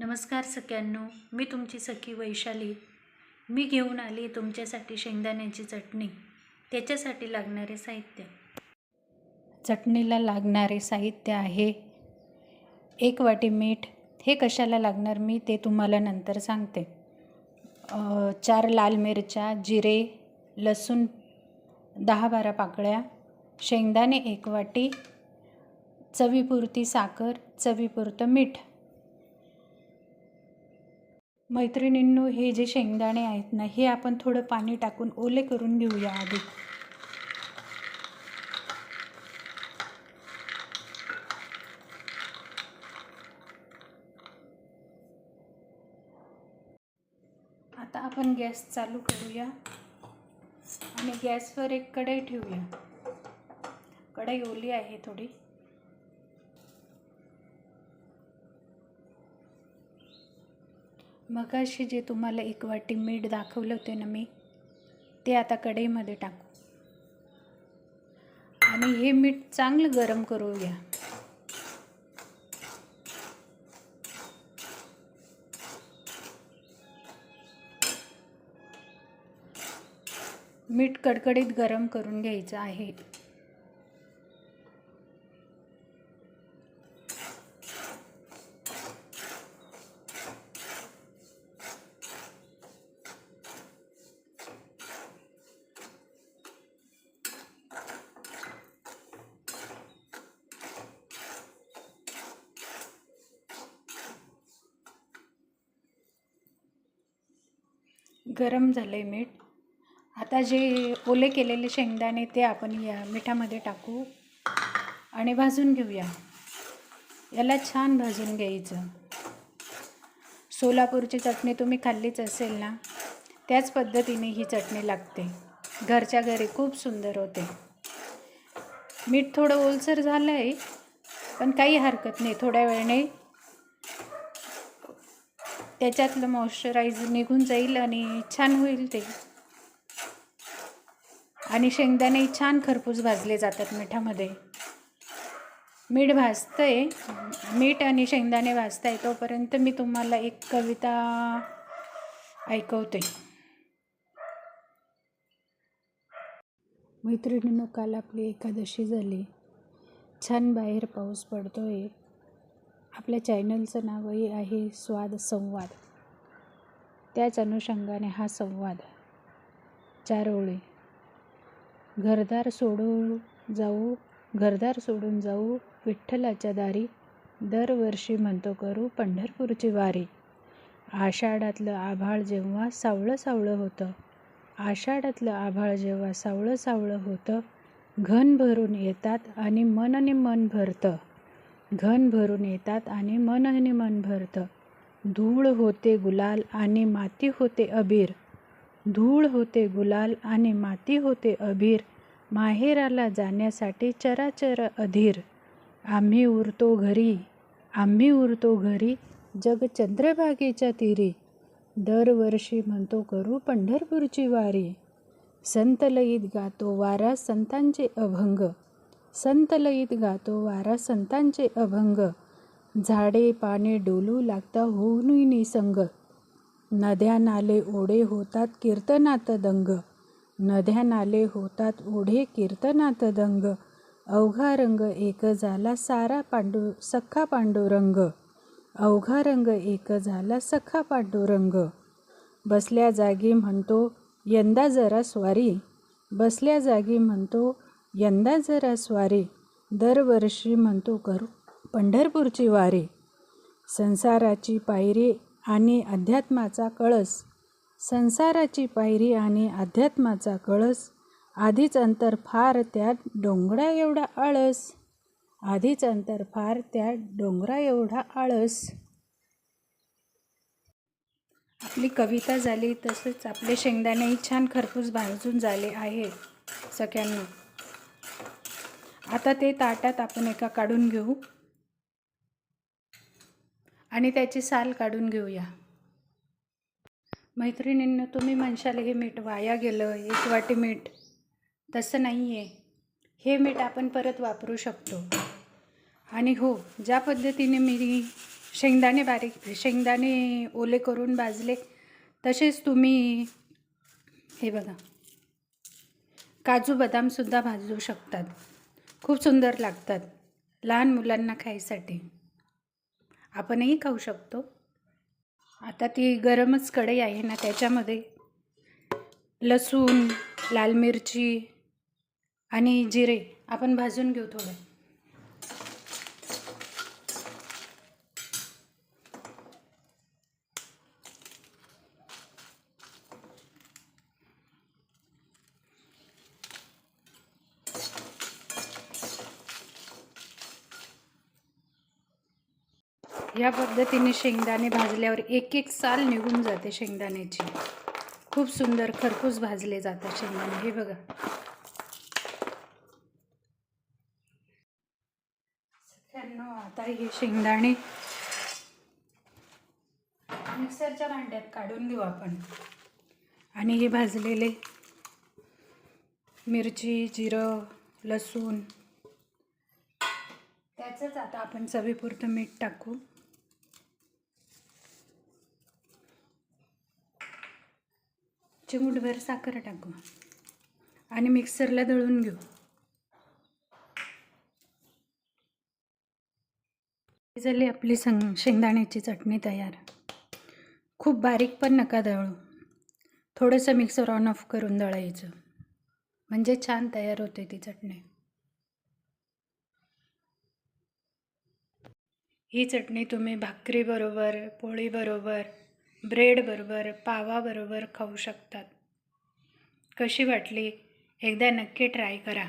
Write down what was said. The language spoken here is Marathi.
नमस्कार सख्यांनो मी तुमची सखी वैशाली. मी घेऊन आली तुमच्यासाठी शेंगदाण्याची चटणी त्याच्यासाठी लागणारे साहित्य. चटणीला लागणारे साहित्य आहे. एक वाटी मीठ. हे कशाला लागणार मी ते तुम्हाला नंतर सांगते. चार लाल मिरच्या जिरे लसूण दहा बारा पाकळ्या शेंगदाणे एक वाटी चवीपुरती साखर चवीपुरतं मीठ. मैत्रिणींनो हे जे शेंगदाणे आहेत ना हे आपण थोडं पाणी टाकून ओले करून घेऊया आधी. आता आपण गॅस चालू करूया आणि गॅसवर एक कढई ठेवूया. कढई ओली आहे थोडी. मगाशी जे तुम्हाला एक वाटी मीठ दाखवलं होते ना मी ते आता कढईमध्ये टाकू. आणि हे मीठ चांगलं गरम करूया. मीठ कडकडीत गरम करून घ्यायचं आहे. गरम झालं आहे मीठ. आता जे ओले केलेले शेंगदाणे ते आपण या मिठामध्ये टाकू आणि भाजून घेऊया. याला छान भाजून घ्यायचं. सोलापूरची चटणी तुम्ही खाल्लीच असेल ना त्याच पद्धतीने ही चटणी लागते. घरच्या घरी खूप सुंदर होते. मीठ थोडं ओलसर झालं आहे पण काही हरकत नाही थोड्या वेळाने त्याच्यातलं मॉइश्चरायझर निघून जाईल आणि छान होईल ते. आणि शेंगदाणे छान खरपूस भाजले जातात मिठामध्ये. मीठ भाजतंय मीठ आणि शेंगदाणे भाजताय तोपर्यंत मी तुम्हाला एक कविता ऐकवते. मैत्रिणींनो काल आपली एकादशी झाली. छान बाहेर पाऊस पडतोय. आपल्या चॅनलचं नावही आहे स्वाद संवाद. त्याच अनुषंगाने हा संवाद. चार ओळी घरदार सोडून जाऊ घरदार सोडून जाऊ विठ्ठलाच्या दारी दरवर्षी म्हणतो करू पंढरपूरची वारी. आषाढातलं आभाळ जेव्हा सावळं सावळं होतं आषाढातलं आभाळ जेव्हा सावळं सावळं होतं घन भरून येतात आणि मनने मन भरतं. घन भरून येतात आणि मनने मन भरतं. धूळ होते गुलाल आणि माती होते अबीर. धूळ होते गुलाल आणि माती होते अबीर. माहेराला जाण्यासाठी चराचर अधीर. आम्ही उरतो घरी. आम्ही उरतो घरी. जग चंद्रभागेच्या तिरी. दरवर्षी म्हणतो करू पंढरपूरची वारी. संत लईत गातो वारा संतांचे अभंग. संत गातो वारा संतांचे अभंग. झाडे पाने डोलू लागता होऊन निसंग. नद्या नाले ओढे होतात कीर्तनात दंग. नद्या नाले होतात ओढे कीर्तनात दंग. अवघा रंग एक झाला सारा पांडू सख्खा पांडुरंग. अवघा रंग एक झाला सख्खा पांडुरंग. बसल्या जागी म्हणतो यंदा जरा स्वारी. बसल्या जागी म्हणतो यंदा जरा स्वारी दरवर्षी म्हणतो करू. पंढरपूरची वारी संसाराची पायरी आणि अध्यात्माचा कळस. संसाराची पायरी आणि अध्यात्माचा कळस आधीच अंतर फार त्यात डोंगरा एवढा आळस. आधीच अंतर फार त्यात डोंगरा एवढा आळस. आपली कविता झाली तसंच आपले शेंगदाणेही छान खरपूस भाजून झाले आहे सगळ्यांना. आता ते ताटात आपण एका काढून घेऊ. आणि त्याची साल काढून घेऊया. मैत्रिणींना तुम्ही म्हणशाल हे मीठ वाया गेलं एक वाटी मीठ. तसं नाही आहे हे मीठ आपण परत वापरू शकतो. आणि हो ज्या पद्धतीने मी शेंगदाणे बारीक शेंगदाणे ओले करून भाजले तसेच तुम्ही हे बघा काजू बदामसुद्धा भाजू शकतात. खूप सुंदर लागतात लहान मुलांना खायसाठी. आपणही खाऊ शकतो. आता ती गरमच कढई आहे ना त्याच्यामध्ये लसूण लाल मिरची आणि जिरे आपण भाजून घेऊ थोडं. या पद्धतीने शेंगदाणे भाजल्यावर एक एक साल निघून जाते शेंगदाण्याची. खूप सुंदर खरपूस भाजले जातात शेंगदाणे. हे बघा. सगळ्यांना आता हे शेंगदाणे मिक्सरच्या भांड्यात काढून घेऊ आपण. आणि हे भाजलेले मिरची जिरं लसूण त्याचंच आता आपण चवीपुरतं मीठ टाकू. चिमूटभर साखर टाकू आणि मिक्सरला दळून घेऊ. झाली आपली संग शेंगदाण्याची चटणी तयार. खूप बारीक पण नका दळू. थोडंसं मिक्सर ऑन ऑफ करून दळायचं. म्हणजे छान तयार होते ती चटणी. ही चटणी तुम्ही भाकरीबरोबर पोळीबरोबर ब्रेडबरोबर पावाबरोबर खाऊ शकतात. कशी वाटली? एकदा नक्की ट्राय करा.